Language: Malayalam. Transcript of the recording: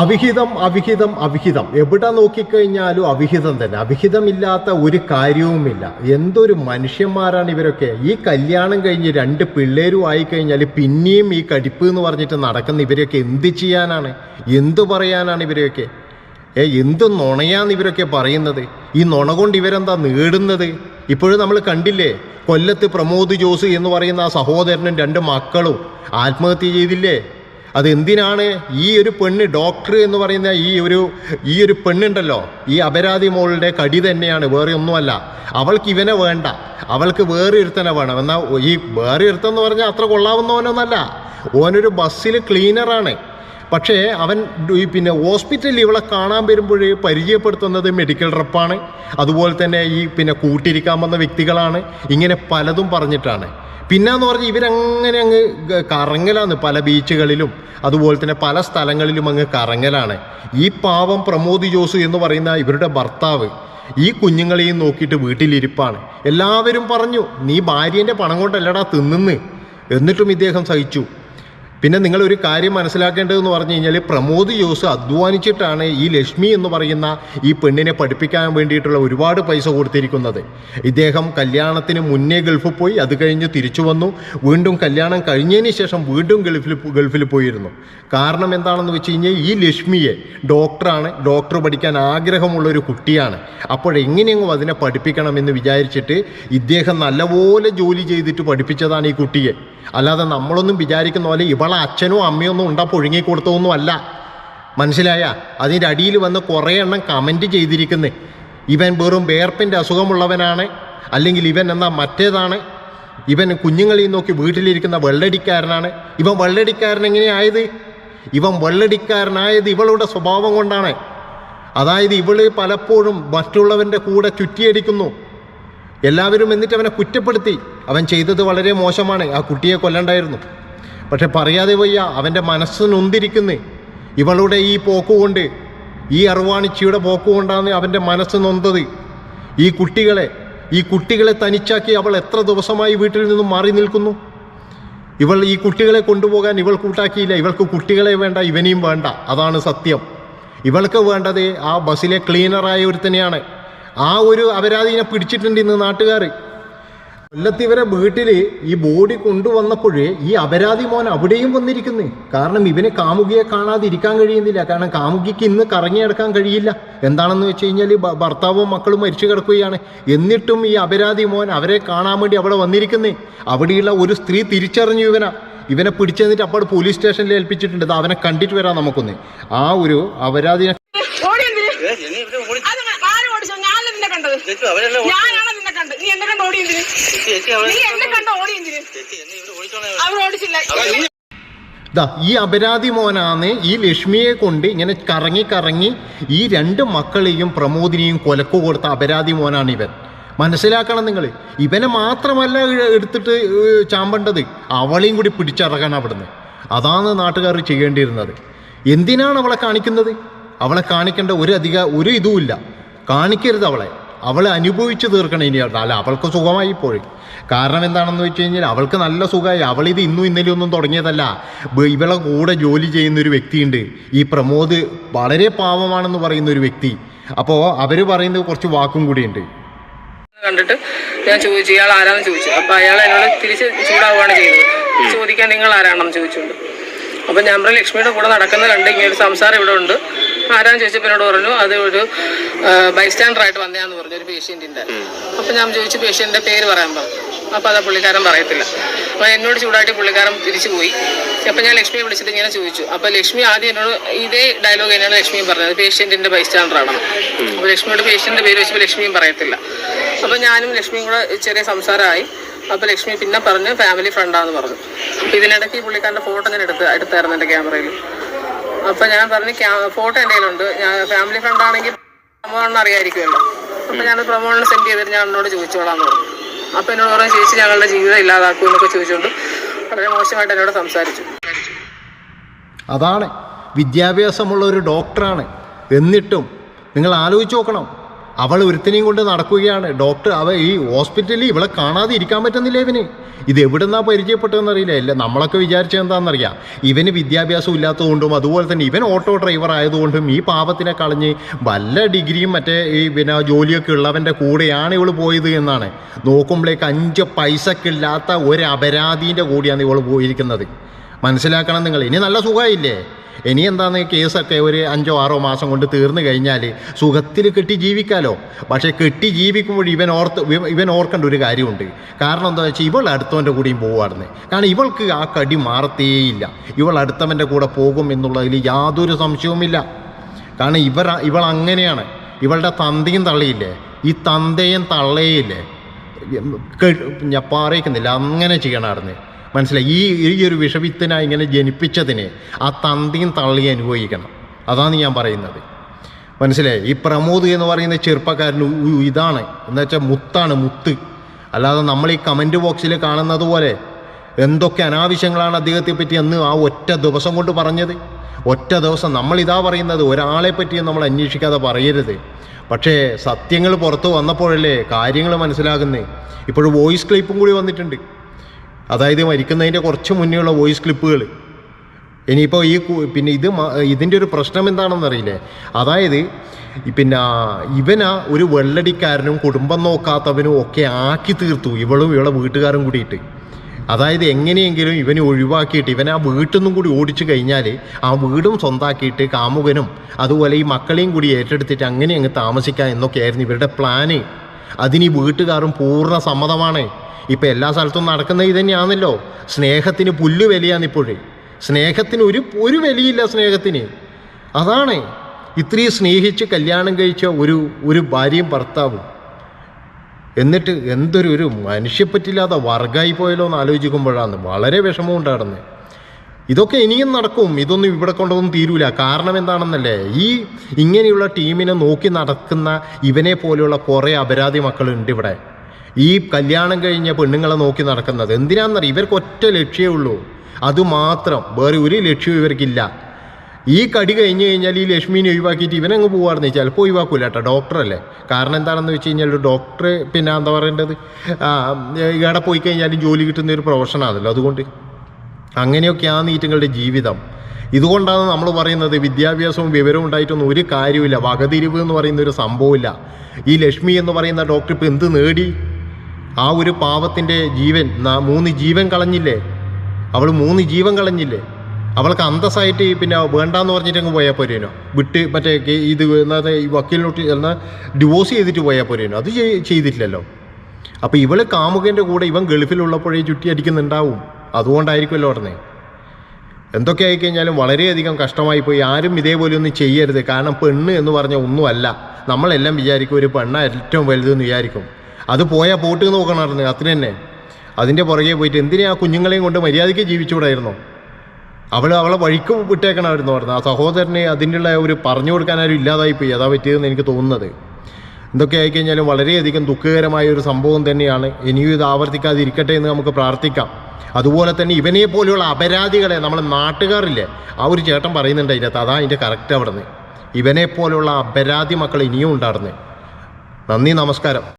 അവിഹിതം അവിഹിതം അവിഹിതം. എവിടെ നോക്കിക്കഴിഞ്ഞാലും അവിഹിതം തന്നെ. അവിഹിതമില്ലാത്ത ഒരു കാര്യവുമില്ല. എന്തൊരു മനുഷ്യന്മാരാണ് ഇവരൊക്കെ. ഈ കല്യാണം കഴിഞ്ഞ് രണ്ട് പിള്ളേരും ആയിക്കഴിഞ്ഞാൽ പിന്നെയും ഈ കടിപ്പ് എന്ന് പറഞ്ഞിട്ട് നടക്കുന്ന ഇവരൊക്കെ എന്ത് ചെയ്യാനാണ്? എന്തു പറയാനാണ് ഇവരെയൊക്കെ? ഏ എന്ത് നുണയാന്ന് ഇവരൊക്കെ പറയുന്നത്? ഈ നുണ കൊണ്ട് ഇവരെന്താ നേടുന്നത്? ഇപ്പോഴും നമ്മൾ കണ്ടില്ലേ? കൊല്ലത്ത് പ്രമോദ് ജോസ് എന്ന് പറയുന്ന ആ സഹോദരനും രണ്ട് മക്കളും ആത്മഹത്യ ചെയ്തില്ലേ? അതെന്തിനാണ് ഈ ഒരു പെണ്ണ് ഡോക്ടർ എന്ന് പറയുന്ന ഈ ഒരു ഈ ഒരു പെണ്ണുണ്ടല്ലോ? ഈ അപരാധി മോളുടെ കടി തന്നെയാണ് വേറെ ഒന്നുമല്ല. അവൾക്ക് ഇവനെ വേണ്ട. അവൾക്ക് വേറെ ഒരുത്തനെ വേണം. എന്നാൽ ഈ വേറെ ഒരുത്തെന്ന് പറഞ്ഞാൽ അത്ര കൊള്ളാവുന്നവനൊന്നല്ല. ഓനൊരു ബസ്സിൽ ക്ലീനറാണ്. പക്ഷേ അവൻ പിന്നെ ഹോസ്പിറ്റലിൽ ഇവളെ കാണാൻ വരുമ്പോൾ പരിചയപ്പെടുത്തുന്നത് മെഡിക്കൽ റെപ്പാണ്. അതുപോലെ തന്നെ ഈ പിന്നെ കൂട്ടിരിക്കാൻ വന്ന വ്യക്തികളാണ്. ഇങ്ങനെ പലതും പറഞ്ഞിട്ടാണ്. പിന്നെന്ന് പറഞ്ഞാൽ ഇവരങ്ങനെ അങ്ങ് കറങ്ങലാണ് പല ബീച്ചുകളിലും അതുപോലെ തന്നെ പല സ്ഥലങ്ങളിലും അങ്ങ് കറങ്ങലാണ്. ഈ പാവം പ്രമോദ് ജോസ് എന്ന് പറയുന്ന ഇവരുടെ ഭർത്താവ് ഈ കുഞ്ഞുങ്ങളെയും നോക്കിയിട്ട് വീട്ടിലിരിപ്പാണ്. എല്ലാവരും പറഞ്ഞു നീ ഭാര്യേന്റെ പണം കൊണ്ടല്ലടാ തിന്നുന്ന്. എന്നിട്ടും ഇദ്ദേഹം സഹിച്ചു. പിന്നെ നിങ്ങൾ ഒരു കാര്യം മനസ്സിലാക്കേണ്ടതെന്ന് പറഞ്ഞു കഴിഞ്ഞാൽ പ്രമോദ് ജോസ് അധ്വാനിച്ചിട്ടാണ് ഈ ലക്ഷ്മി എന്ന് പറയുന്ന ഈ പെണ്ണിനെ പഠിപ്പിക്കാൻ വേണ്ടിയിട്ടുള്ള ഒരുപാട് പൈസ കൊടുത്തിരിക്കുന്നത്. ഇദ്ദേഹം കല്യാണത്തിന് മുന്നേ ഗൾഫിൽ പോയി അത് കഴിഞ്ഞ് തിരിച്ചു വന്നു. വീണ്ടും കല്യാണം കഴിഞ്ഞതിന് ശേഷം വീണ്ടും ഗൾഫിൽ ഗൾഫിൽ പോയിരുന്നു. കാരണം എന്താണെന്ന് വെച്ച് കഴിഞ്ഞാൽ ഈ ലക്ഷ്മിയെ ഡോക്ടറാണ് ഡോക്ടർ പഠിക്കാൻ ആഗ്രഹമുള്ള ഒരു കുട്ടിയാണ് അപ്പോഴെങ്ങനെയെങ്കിലും അതിനെ പഠിപ്പിക്കണമെന്ന് വിചാരിച്ചിട്ട് ഇദ്ദേഹം നല്ലപോലെ ജോലി ചെയ്തിട്ട് പഠിപ്പിച്ചതാണ് ഈ കുട്ടിയെ. അല്ലാതെ നമ്മളൊന്നും വിചാരിക്കുന്ന പോലെ ഇവളെ അച്ഛനോ അമ്മയോ ഒന്നും ഉണ്ടാ പുഴുങ്ങി കൊടുത്തതൊന്നും അല്ല മനസ്സിലായ? അതിന്റെ അടിയിൽ വന്ന് കുറേ എണ്ണം കമന്റ് ചെയ്തിരിക്കുന്നത് ഇവൻ വെറും വേർപ്പിന്റെ അസുഖമുള്ളവനാണ്. അല്ലെങ്കിൽ ഇവൻ എന്നാ മറ്റേതാണ്? ഇവൻ കുഞ്ഞുങ്ങളിൽ നോക്കി വീട്ടിലിരിക്കുന്ന വെള്ളടിക്കാരനാണ്. ഇവൻ വെള്ളടിക്കാരൻ എങ്ങനെയായത്? ഇവൻ വെള്ളടിക്കാരനായത് ഇവളുടെ സ്വഭാവം കൊണ്ടാണ്. അതായത് ഇവൾ പലപ്പോഴും മറ്റുള്ളവന്റെ കൂടെ ചുറ്റിയടിക്കുന്നു. എല്ലാവരും എന്നിട്ട് അവനെ കുറ്റപ്പെടുത്തി. അവൻ ചെയ്തത് വളരെ മോശമാണ്. ആ കുട്ടിയെ കൊല്ലണ്ടായിരുന്നു. പക്ഷെ പറയാതെ വയ്യ അവന്റെ മനസ്സ് നൊന്തിരിക്കുന്നു. ഇവളുടെ ഈ പോക്കുകൊണ്ട് ഈ അറുവാണിച്ചിയുടെ പോക്കുകൊണ്ടാണ് അവന്റെ മനസ്സ് നൊന്തത്. ഈ കുട്ടികളെ ഈ കുട്ടികളെ തനിച്ചാക്കി അവൾ എത്ര ദിവസമായി വീട്ടിൽ നിന്നും മാറി നിൽക്കുന്നു? ഇവൾ ഈ കുട്ടികളെ കൊണ്ടുപോകാൻ ഇവൾ കൂട്ടാക്കിയില്ല. ഇവൾക്ക് കുട്ടികളെ വേണ്ട ഇവനെയും വേണ്ട. അതാണ് സത്യം. ഇവൾക്ക് വേണ്ടത് ആ ബസ്സിലെ ക്ലീനറായ ഒരു ഒരുത്തനെയാണ്. ആ ഒരു അപരാധീനെ പിടിച്ചിട്ടുണ്ട് ഇന്ന് നാട്ടുകാർ. കൊല്ലത്തിവരെ വീട്ടിൽ ഈ ബോഡി കൊണ്ടുവന്നപ്പോഴേ ഈ അപരാധി മോൻ അവിടെയും വന്നിരിക്കുന്നു. കാരണം ഇവന് കാമുകിയെ കാണാതിരിക്കാൻ കഴിയുന്നില്ല. കാരണം കാമുകിക്ക് ഇന്ന് കറങ്ങിയെടുക്കാൻ കഴിയില്ല. എന്താണെന്ന് വെച്ച് കഴിഞ്ഞാൽ ഭർത്താവും മക്കളും മരിച്ചു കിടക്കുകയാണ്. എന്നിട്ടും ഈ അപരാധി മോൻ അവരെ കാണാൻ വേണ്ടി അവിടെ വന്നിരിക്കുന്നേ. അവിടെയുള്ള ഒരു സ്ത്രീ തിരിച്ചറിഞ്ഞു ഇവനാ. ഇവനെ പിടിച്ചെന്നിട്ട് അപ്പോൾ പോലീസ് സ്റ്റേഷനിൽ ഏൽപ്പിച്ചിട്ടുണ്ട്. അവനെ കണ്ടിട്ട് വരാം നമുക്കൊന്ന്. ആ ഒരു അപരാധിനെ ഞാനാണ് നിന്നെ നീ എന്നെ കണ്ട് നീ കണ്ട് അവർ ഓടിച്ചില്ല. ദാ ഈ അപരാധി മോനാണ് ഈ ലക്ഷ്മിയെ കൊണ്ട് ഇങ്ങനെ കറങ്ങി കറങ്ങി ഈ രണ്ട് മക്കളെയും പ്രമോദിനെയും കൊലക്കു കൊടുത്ത അപരാധി മോനാണ് ഇവൻ. മനസ്സിലാക്കണം നിങ്ങൾ ഇവനെ മാത്രമല്ല എടുത്തിട്ട് ചാമ്പണ്ടത് ചാമ്പേണ്ടത്. അവളെയും കൂടി പിടിച്ചിറങ്ങണം അവിടുന്ന്. അതാണ് നാട്ടുകാർ ചെയ്യേണ്ടിയിരുന്നത്. എന്തിനാണ് അവളെ കാണിക്കുന്നത്? അവളെ കാണിക്കേണ്ട ഒരു അധിക ഒരു ഇതുമില്ല കാണിക്കരുത് അവളെ. അവളെ അനുഭവിച്ച് തീർക്കണം ഇനി അല്ല അവൾക്ക് സുഖമായി പോയി. കാരണം എന്താണെന്ന് വെച്ച് കഴിഞ്ഞാൽ അവൾക്ക് നല്ല സുഖമായി. അവളിത് ഇന്നും ഇന്നലെ ഒന്നും തുടങ്ങിയതല്ല. ഇവളെ കൂടെ ജോലി ചെയ്യുന്ന ഒരു വ്യക്തിയുണ്ട്. ഈ പ്രമോദ് വളരെ പാവമാണെന്ന് പറയുന്ന ഒരു വ്യക്തി. അപ്പോൾ അവർ പറയുന്നത് കുറച്ച് വാക്കും കൂടിയുണ്ട്. കണ്ടിട്ട് ഞാൻ ചോദിച്ചു ഇയാൾ ആരാന്ന് ചോദിച്ചു? അപ്പൊ അയാൾ എന്നോട് തിരിച്ച് ചൂടാവുകയാണ് ചെയ്തത്. ചോദിക്കാൻ നിങ്ങൾ ആരാണെന്ന് ചോദിച്ചുകൊണ്ട്. അപ്പൊ ഞാൻ ലക്ഷ്മിയുടെ കൂടെ നടക്കുന്ന കണ്ട് ഇങ്ങനെ ഒരു സംസാരം ഇവിടെ ഉണ്ട്. ആരാന്ന് ചോദിച്ചപ്പോൾ എന്നോട് പറഞ്ഞു അത് ഒരു ബൈസ്റ്റാൻഡർ ആയിട്ട് വന്നതാന്ന് പറഞ്ഞു ഒരു പേഷ്യന്റിന്റെ അപ്പം ഞാൻ ചോദിച്ചു പേഷ്യന്റിന്റെ പേര് പറയാൻ പറഞ്ഞു. അപ്പോൾ അത് പുള്ളിക്കാരൻ പറയത്തില്ല. അപ്പോൾ എന്നോട് ചൂടായിട്ട് പുള്ളിക്കാരൻ തിരിച്ചു പോയി. അപ്പം ഞാൻ ലക്ഷ്മിയെ വിളിച്ചിട്ട് ഇങ്ങനെ ചോദിച്ചു. അപ്പോൾ ലക്ഷ്മി ആദ്യം എന്നോട് ഇതേ ഡയലോഗ് തന്നെയാണ് ലക്ഷ്മിയും പറഞ്ഞത്. പേഷ്യന്റിന്റെ ബൈസ്റ്റാൻഡറാണ് അപ്പോൾ അപ്പൊ ലക്ഷ്മിയുടെ പേഷ്യന്റിന്റെ പേര് വെച്ചപ്പോൾ ലക്ഷ്മിയും പറയത്തില്ല. അപ്പോൾ ഞാനും ലക്ഷ്മിയും കൂടെ ചെറിയ സംസാരമായി. അപ്പൊ ലക്ഷ്മി പിന്നെ പറഞ്ഞു ഫാമിലി ഫ്രണ്ടാന്ന് പറഞ്ഞു. അപ്പൊ ഇതിനിടയ്ക്ക് ഈ പുള്ളിക്കാരന്റെ ഫോട്ടോ ഞാൻ എടുത്ത് എടുത്തായിരുന്നു എന്റെ ക്യാമറയിൽ അപ്പോൾ ഞാൻ പറഞ്ഞു ഫോട്ടോ എന്റെ കയ്യിലുണ്ട്. ഞാൻ ഫാമിലി ഫ്രണ്ട് ആണെങ്കിൽ പ്രമോളിന് അറിയായിരിക്കുമല്ലോ. അപ്പൊ ഞാൻ പ്രമോളിന് സെൻഡ് ചെയ്തിട്ട് ഞാൻ എന്നോട് ചോദിച്ചോളാന്ന് പറഞ്ഞു. അപ്പോൾ എന്നോട് പറഞ്ഞു ചേച്ചി ഞങ്ങളുടെ ജീവിതം ഇല്ലാതാക്കും എന്നൊക്കെ ചോദിച്ചുകൊണ്ട് വളരെ മോശമായിട്ട് എന്നോട് സംസാരിച്ചു. അതാണ് വിദ്യാഭ്യാസമുള്ള ഒരു ഡോക്ടറാണ് എന്നിട്ടും നിങ്ങൾ ആലോചിച്ച് നോക്കണം. അവൾ ഒരുത്തനെയും കൊണ്ട് നടക്കുകയാണ്. ഡോക്ടർ അവ ഈ ഹോസ്പിറ്റലിൽ ഇവളെ കാണാതെ ഇരിക്കാൻ പറ്റുന്നില്ല ഇവന്. ഇത് എവിടുന്നാ പരിചയപ്പെട്ടതെന്ന് അറിയില്ല അല്ല നമ്മളൊക്കെ വിചാരിച്ചത് എന്താണെന്നറിയാം. ഇവന് വിദ്യാഭ്യാസം ഇല്ലാത്തതുകൊണ്ടും അതുപോലെ തന്നെ ഇവൻ ഓട്ടോ ഡ്രൈവർ ആയതുകൊണ്ടും ഈ പാപത്തിനെ കളഞ്ഞ് വല്ല ഡിഗ്രിയും മറ്റേ ഈ പിന്നെ ജോലിയൊക്കെ ഉള്ളവന്റെ കൂടെയാണ് ഇവൾ പോയത് എന്നാണ്. നോക്കുമ്പോഴേക്ക് അഞ്ച് പൈസക്കില്ലാത്ത ഒരു അപരാധീന്റെ കൂടിയാണ് ഇവൾ പോയിരിക്കുന്നത്. മനസ്സിലാക്കണം നിങ്ങൾ. ഇനി നല്ല സുഖമായില്ലേ? ഇനി എന്താന്ന് കേസൊക്കെ ഒരു അഞ്ചോ ആറോ മാസം കൊണ്ട് തീർന്നു കഴിഞ്ഞാൽ സുഖത്തിൽ കെട്ടി ജീവിക്കാലോ. പക്ഷേ കെട്ടി ജീവിക്കുമ്പോൾ ഇവൻ ഓർത്ത് ഇവ- ഇവൻ ഓർക്കേണ്ട ഒരു കാര്യമുണ്ട്. കാരണം എന്താ വെച്ചാൽ ഇവൾ അടുത്തവന്റെ കൂടെയും പോവാറുണ്ട് കാരണം ഇവൾക്ക് ആ കടി മാറത്തേയില്ല. ഇവൾ അടുത്തവന്റെ കൂടെ പോകും എന്നുള്ളതിൽ യാതൊരു സംശയവുമില്ല. കാരണം ഇവർ ഇവൾ അങ്ങനെയാണ്. ഇവളുടെ തന്തയും തള്ളയില്ലേ? ഈ തന്തയും തള്ളയില്ലേ? പറയിക്കുന്നില്ല. അങ്ങനെ ചെയ്യണമായിരുന്നു മനസ്സിലായി? ഈ ഈ ഒരു വിഷവിത്തിനെ ഇങ്ങനെ ജനിപ്പിച്ചതിന് ആ തന്തിയും തള്ളിയും അനുഭവിക്കണം. അതാണ് ഞാൻ പറയുന്നത്. മനസ്സിലായി? ഈ പ്രമോദ് എന്ന് പറയുന്ന ചെറുപ്പക്കാരൻ ഇതാണ്. എന്ന് വെച്ചാൽ മുത്താണ് മുത്ത്. അല്ലാതെ നമ്മൾ ഈ കമന്റ് ബോക്സിൽ കാണുന്നത് പോലെ എന്തൊക്കെ അനാവശ്യങ്ങളാണ് അദ്ദേഹത്തെ പറ്റി അന്ന് ആ ഒറ്റ ദിവസം കൊണ്ട് പറഞ്ഞത്? ഒറ്റ ദിവസം. നമ്മളിതാ പറയുന്നത് ഒരാളെ പറ്റിയും നമ്മൾ അന്വേഷിക്കാതെ പറയരുത്. പക്ഷേ സത്യങ്ങൾ പുറത്ത് വന്നപ്പോഴല്ലേ കാര്യങ്ങൾ മനസ്സിലാകുന്നത് ഇപ്പോഴും വോയിസ് ക്ലിപ്പും കൂടി വന്നിട്ടുണ്ട്. അതായത് മരിക്കുന്നതിന്റെ കുറച്ച് മുന്നേയുള്ള വോയിസ് ക്ലിപ്പുകൾ ഇനിയിപ്പോൾ ഈ പിന്നെ ഇത് ഇതിന്റെ ഒരു പ്രശ്നം എന്താണെന്ന് അറിയില്ലേ? അതായത് പിന്നെ ഇവനാ ഒരു വെള്ളടിക്കാരനും കുടുംബം നോക്കാത്തവനും ഒക്കെ ആക്കി തീർത്തു ഇവളും ഇവളെ വീട്ടുകാരും കൂടിയിട്ട്. അതായത് എങ്ങനെയെങ്കിലും ഇവനെ ഒഴിവാക്കിയിട്ട് ഇവൻ ആ വീട്ടിൽ നിന്നും കൂടി ഓടിച്ചു കഴിഞ്ഞാൽ ആ വീടും സ്വന്താക്കിയിട്ട് കാമുകനും അതുപോലെ ഈ മക്കളെയും കൂടി ഏറ്റെടുത്തിട്ട് അങ്ങനെ അങ്ങ് താമസിക്കാം എന്നൊക്കെയായിരുന്നു ഇവരുടെ പ്ലാന്. അതിന് വീട്ടുകാരും പൂർണ സമ്മതമാണ്. ഇപ്പം എല്ലാ സ്ഥലത്തും നടക്കുന്ന ഇത് തന്നെയാണല്ലോ. സ്നേഹത്തിന് പുല്ല് വിലയാണ് ഇപ്പോഴേ. സ്നേഹത്തിന് ഒരു ഒരു വിലയില്ല സ്നേഹത്തിന്. അതാണ് ഇത്രയും സ്നേഹിച്ച് കല്യാണം കഴിച്ച ഒരു ഒരു ഭാര്യയും ഭർത്താവും. എന്നിട്ട് എന്തൊരു ഒരു മനുഷ്യപ്പറ്റില്ലാതെ വർഗമായി പോയല്ലോ എന്ന് ആലോചിക്കുമ്പോഴാണ് വളരെ വിഷമം ഉണ്ടായിരുന്നത്. ഇതൊക്കെ ഇനിയും നടക്കും. ഇതൊന്നും ഇവിടെ കൊണ്ടൊന്നും തീരൂല. കാരണം എന്താണെന്നല്ലേ? ഈ ഇങ്ങനെയുള്ള ടീമിനെ നോക്കി നടക്കുന്ന ഇവനെ പോലെയുള്ള കുറേ അപരാധി മക്കളുണ്ട് ഇവിടെ. ഈ കല്യാണം കഴിഞ്ഞ പെണ്ണുങ്ങളെ നോക്കി നടക്കുന്നത് എന്തിനാണെന്നറിയാം ഇവർക്ക് ഒറ്റ ലക്ഷ്യമേ ഉള്ളൂ. അതുമാത്രം വേറെ ഒരു ലക്ഷ്യവും ഇവർക്കില്ല. ഈ കടി കഴിഞ്ഞ് കഴിഞ്ഞാൽ ഈ ലക്ഷ്മീനെ ഒഴിവാക്കിയിട്ട് ഇവനങ്ങ് പോവാറുണ്ട് ചിലപ്പോൾ ഒഴിവാക്കൂല കേട്ടോ ഡോക്ടറല്ലേ? കാരണം എന്താണെന്ന് വെച്ച് കഴിഞ്ഞാൽ ഒരു ഡോക്ടർ പിന്നെ എന്താ പറയേണ്ടത്? ഇവിടെ പോയി കഴിഞ്ഞാലും ജോലി കിട്ടുന്ന ഒരു പ്രൊഫഷനാണല്ലോ അതുകൊണ്ട്. അങ്ങനെയൊക്കെയാണ് ഈറ്റുങ്ങളുടെ ജീവിതം. ഇതുകൊണ്ടാണ് നമ്മൾ പറയുന്നത് വിദ്യാഭ്യാസവും വിവരവും ഉണ്ടായിട്ടൊന്നും ഒരു കാര്യമില്ല വകതിരിവ് എന്ന് പറയുന്ന ഒരു സംഭവമില്ല. ഈ ലക്ഷ്മി എന്ന് പറയുന്ന ഡോക്ടർ ഇപ്പം എന്ത് നേടി? ആ ഒരു പാവത്തിന്റെ ജീവൻ മൂന്ന് ജീവൻ കളഞ്ഞില്ലേ? അവൾ മൂന്ന് ജീവൻ കളഞ്ഞില്ലേ? അവൾക്ക് അന്തസ്സായിട്ട് പിന്നെ വേണ്ടാന്ന് പറഞ്ഞിട്ട് അങ്ങ് പോയാൽ പോരേനോ? വിട്ട് മറ്റേ ഇത് എന്നാ ഈ വക്കീലിനോട്ട് എന്നാൽ ഡിവോഴ്സ് ചെയ്തിട്ട് പോയാൽ പോരേനോ? അത് ചെയ്തിട്ടില്ലല്ലോ അപ്പോൾ ഇവൾ കാമുകന്റെ കൂടെ ഇവൻ ഗൾഫിലുള്ളപ്പോഴേ ചുറ്റി അടിക്കുന്നുണ്ടാവും. അതുകൊണ്ടായിരിക്കുമല്ലോ ഉടനെ എന്തൊക്കെ ആയിക്കഴിഞ്ഞാലും വളരെയധികം കഷ്ടമായി പോയി. ആരും ഇതേപോലെ ഒന്നും ചെയ്യരുത്. കാരണം പെണ്ണ് എന്ന് പറഞ്ഞാൽ ഒന്നുമല്ല. നമ്മളെല്ലാം വിചാരിക്കും ഒരു പെണ്ണ ഏറ്റവും വലുതെന്ന് വിചാരിക്കും. അത് പോയാൽ പോട്ട് നോക്കണമായിരുന്നു അത്ര തന്നെ. അതിന്റെ പുറകെ പോയിട്ട് എന്തിനാ കുഞ്ഞുങ്ങളെയും കൊണ്ട് മര്യാദയ്ക്ക് ജീവിച്ചുകൂടായിരുന്നു? അവൾ അവളെ വഴിക്ക് വിട്ടേക്കണമായിരുന്നു പറഞ്ഞു. ആ സഹോദരനെ അതിന്റെ ഒരു പറഞ്ഞു കൊടുക്കാനാരും ഇല്ലാതായി പോയി. അതാ പറ്റിയതെന്ന് എനിക്ക് തോന്നുന്നത്. എന്തൊക്കെ ആയിക്കഴിഞ്ഞാലും വളരെയധികം ദുഃഖകരമായ ഒരു സംഭവം തന്നെയാണ്. ഇനിയും ഇത് ആവർത്തിക്കാതിരിക്കട്ടെ എന്ന് നമുക്ക് പ്രാർത്ഥിക്കാം. അതുപോലെ തന്നെ ഇവനെ പോലെയുള്ള അപരാധികളെ നമ്മളെ നാട്ടുകാരില്ലേ ആ ഒരു ചേട്ടൻ പറയുന്നുണ്ട് അതിനകത്ത്. അതാ അതിന്റെ കറക്റ്റ് അവിടെ നിന്ന് ഇവനെ പോലെയുള്ള അപരാധി മക്കൾ ഇനിയും ഉണ്ടായിരുന്നു നന്ദി നമസ്കാരം.